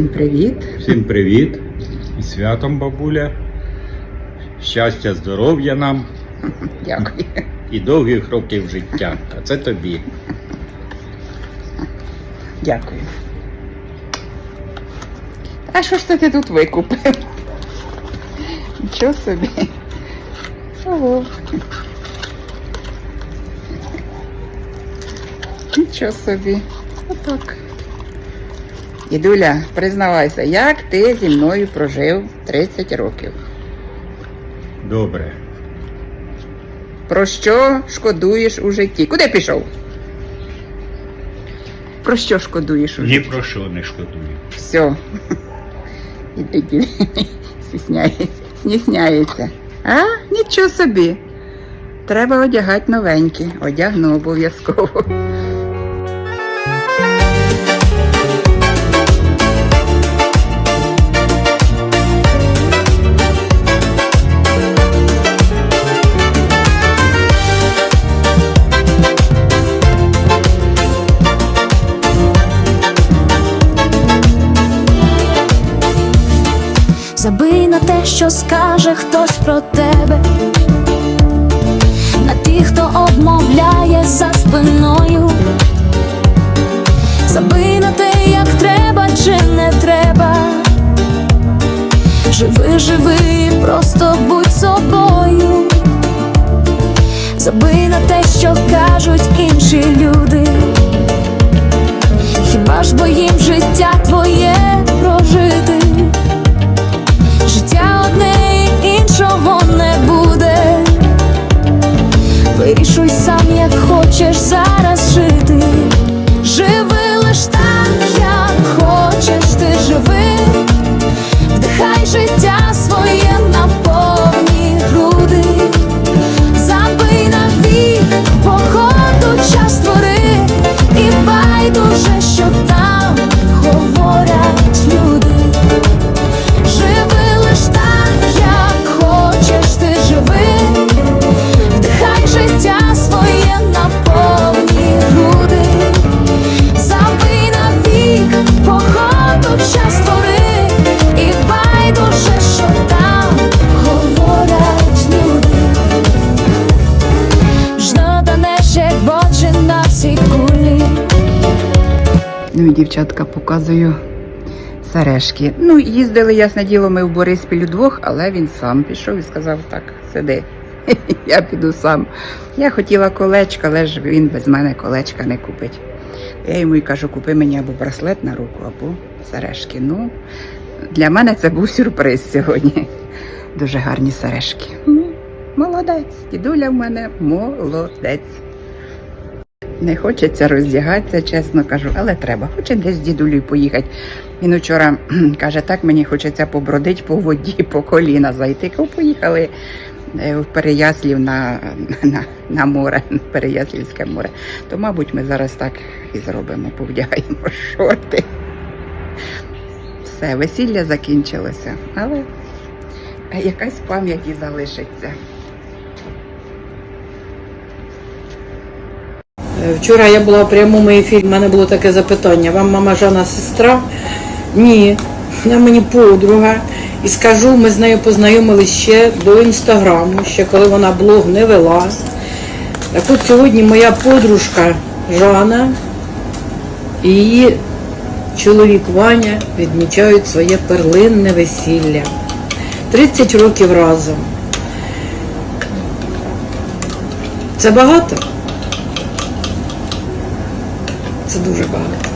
привіт. Всім привіт і святом бабуля. Щастя, здоров'я нам Дякую. і довгих років життя. А це тобі. Дякую. А що ж це ти тут викупив? Нічого собі. Ого. Нічого собі. Отак. Дідуля, признавайся, як ти зі мною прожив 30 років? Добре. Про що шкодуєш у житті? Куди пішов? Про що шкодуєш у Ні житті? про що не шкодую. Все. Іди, іди. Стісняється. Стісняється. А, нічого собі. Треба одягати новенькі. Одягну обов'язково. Що скаже хтось про тебе, на тих, хто обмовляє за спиною. Забий на те, як треба чи не треба. Живи, живи, просто будь собою. Забий на те, що кажуть інші люди. Хіба ж бо їм життя твоє Ну дівчатка показую сережки. Ну, їздили, ясне діло, ми в Бориспіль удвох, але він сам пішов і сказав, так, сиди. Я піду сам. Я хотіла колечко, але ж він без мене колечка не купить. Я йому і кажу, купи мені або браслет на руку, або сережки. Ну, для мене це був сюрприз сьогодні. Дуже гарні сережки. Ну, молодець. Дідуля в мене молодець. Не хочеться роздягатися, чесно кажу, але треба. Хоче десь з дідулею поїхати. Він вчора кхм, каже, так мені хочеться побродити по воді, по коліна зайти. Кажу, поїхали е, в Переяслів на, на, на море, Переяслівське море. То, мабуть, ми зараз так і зробимо, повдягаємо шорти. Все, весілля закінчилося, але якась пам'ять і залишиться. Вчора я була в прямому ефірі, в мене було таке запитання. Вам мама Жана сестра? Ні, вона мені подруга. І скажу, ми з нею познайомилися ще до інстаграму, ще коли вона блог не вела. Так от сьогодні моя подружка Жана і її чоловік Ваня відмічають своє перлинне весілля. 30 років разом. Це багато? Це дуже багато.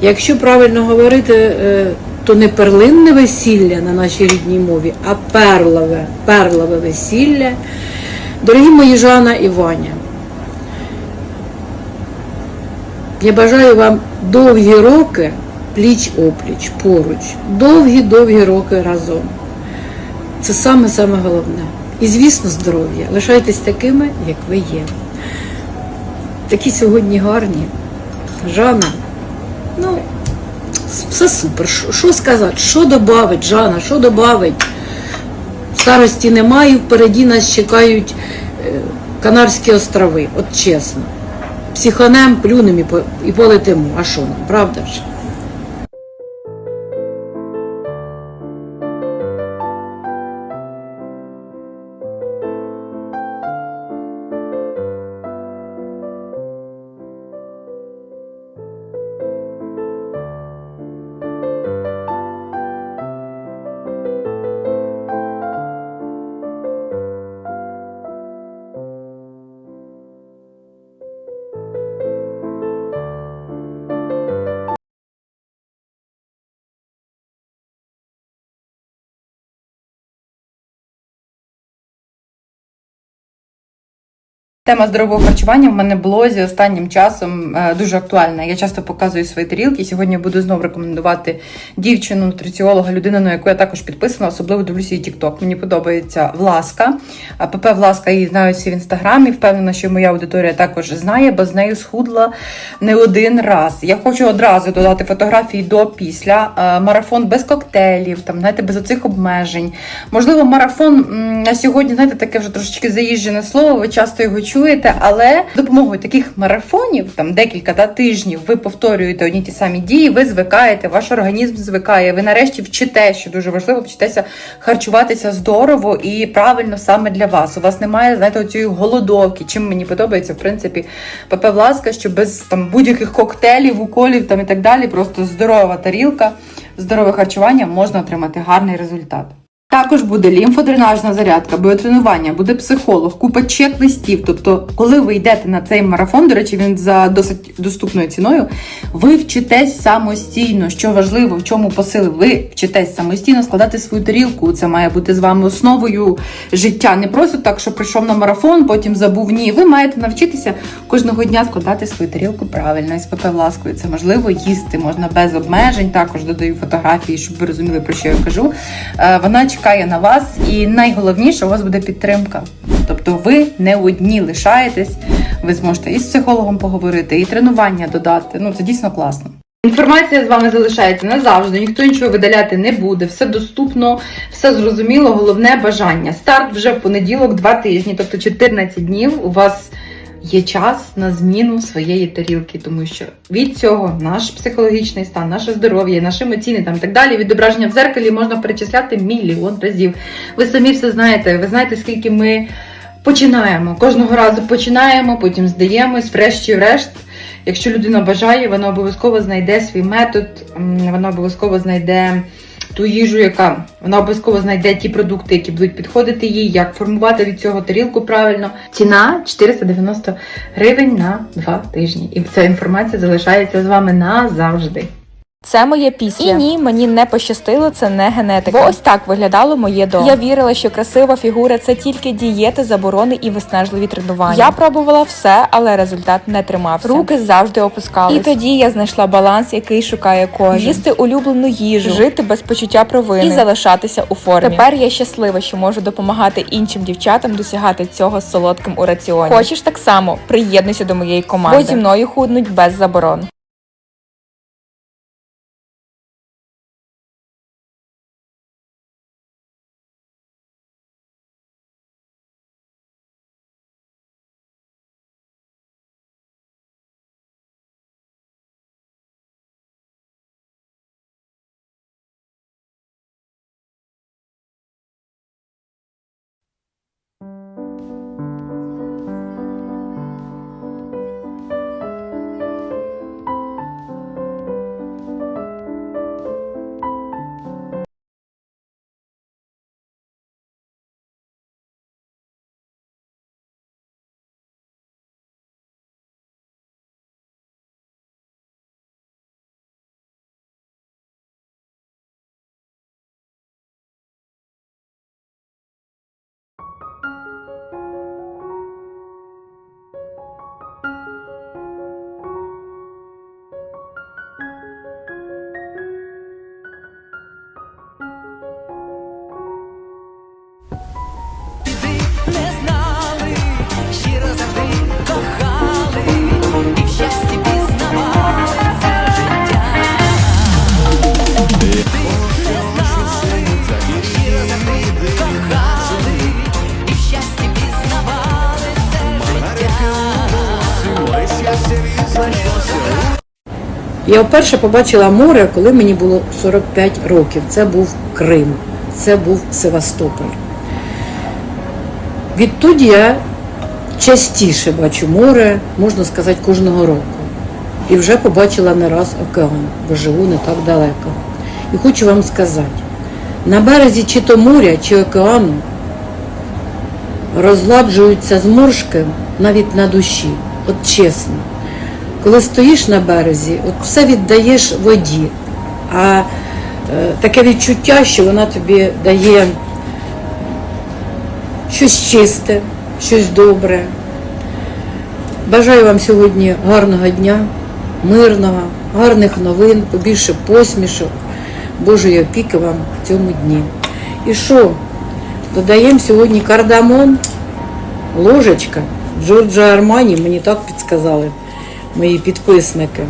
Якщо правильно говорити, е, то не перлинне весілля на нашій рідній мові, а перлове, перлове весілля. Дорогі мої Жана і Ваня, я бажаю вам довгі роки пліч-опліч, поруч, довгі-довгі роки разом. Це саме-саме головне. І, звісно, здоров'я. Лишайтесь такими, як ви є. Такі сьогодні гарні. Жанна. Ну, все супер. Що- сказати? Що додавить, Жанна, Що додавить? Старості немає, впереді нас чекають е, Канарські острови, от чесно. Психанем, плюнем і полетимо. А що нам, правда ж? Тема здорового харчування в мене в блозі останнім часом е, дуже актуальна. Я часто показую свої тарілки. Сьогодні буду знову рекомендувати дівчину, нутриціолога, людину, на яку я також підписана, особливо дивлюся її TikTok. Мені подобається Власка. ПП Власка її знають всі в інстаграмі. Впевнена, що моя аудиторія також знає, бо з нею схудла не один раз. Я хочу одразу додати фотографії до після. Е, Марафон без коктейлів, там знаєте, без оцих обмежень. Можливо, марафон на сьогодні, знаєте, таке вже трошечки заїжджене слово. Ви часто його чуєте, але допомогою таких марафонів, там декілька та тижнів, ви повторюєте одні ті самі дії, ви звикаєте, ваш організм звикає. Ви нарешті вчите, що дуже важливо, вчитеся харчуватися здорово і правильно саме для вас. У вас немає, знаєте, оцієї голодовки. Чим мені подобається, в принципі, ПП Власка, що без там будь-яких коктейлів, уколів там і так далі, просто здорова тарілка, здорове харчування можна отримати гарний результат. Також буде лімфодренажна зарядка, біотренування, буде психолог, купа чек-листів. Тобто, коли ви йдете на цей марафон, до речі, він за досить доступною ціною, ви вчитесь самостійно, що важливо, в чому посили. Ви вчитесь самостійно складати свою тарілку. Це має бути з вами основою життя. Не просто так, що прийшов на марафон, потім забув. Ні, ви маєте навчитися кожного дня складати свою тарілку правильно із ПП Власкою. Це можливо їсти можна без обмежень. Також додаю фотографії, щоб ви розуміли про що я кажу. Е, Вона чекає на вас, і найголовніше у вас буде підтримка. Тобто ви не одні лишаєтесь, ви зможете і з психологом поговорити, і тренування додати. Ну це дійсно класно. Інформація з вами залишається назавжди, ніхто нічого видаляти не буде, все доступно, все зрозуміло, головне бажання. Старт вже в понеділок, два тижні, тобто 14 днів. У вас є час на зміну своєї тарілки, тому що від цього наш психологічний стан, наше здоров'я, наші емоційні там так далі, відображення в зеркалі можна перечисляти мільйон разів. Ви самі все знаєте, ви знаєте, скільки ми починаємо. Кожного разу починаємо, потім здаємось, врешті-решт. Якщо людина бажає, вона обов'язково знайде свій метод, вона обов'язково знайде ту їжу, яка вона обов'язково знайде ті продукти, які будуть підходити їй, як формувати від цього тарілку правильно. Ціна 490 гривень на два тижні. І ця інформація залишається з вами назавжди. Це моє після. І ні, мені не пощастило, це не генетика. Бо ось так виглядало моє до. Я вірила, що красива фігура це тільки дієти, заборони і виснажливі тренування. Я пробувала все, але результат не тримався. Руки завжди опускались. І тоді я знайшла баланс, який шукає кожен. Їсти улюблену їжу, жити без почуття провини і залишатися у формі. Тепер я щаслива, що можу допомагати іншим дівчатам досягати цього з солодким у раціоні. Хочеш так само? Приєднуйся до моєї команди. Бо зі мною худнуть без заборон. Я вперше побачила море, коли мені було 45 років. Це був Крим, це був Севастополь. Відтоді я частіше бачу море, можна сказати, кожного року. І вже побачила не раз океан, бо живу не так далеко. І хочу вам сказати, на березі чи то моря, чи океану розладжуються зморшки навіть на душі. От чесно. Коли стоїш на березі, от все віддаєш воді, а е, таке відчуття, що вона тобі дає щось чисте, щось добре. Бажаю вам сьогодні гарного дня, мирного, гарних новин, побільше посмішок, Божої опіки вам в цьому дні. І що? Додаємо сьогодні кардамон, ложечка Джорджа Армані, мені так підсказали мої підписники.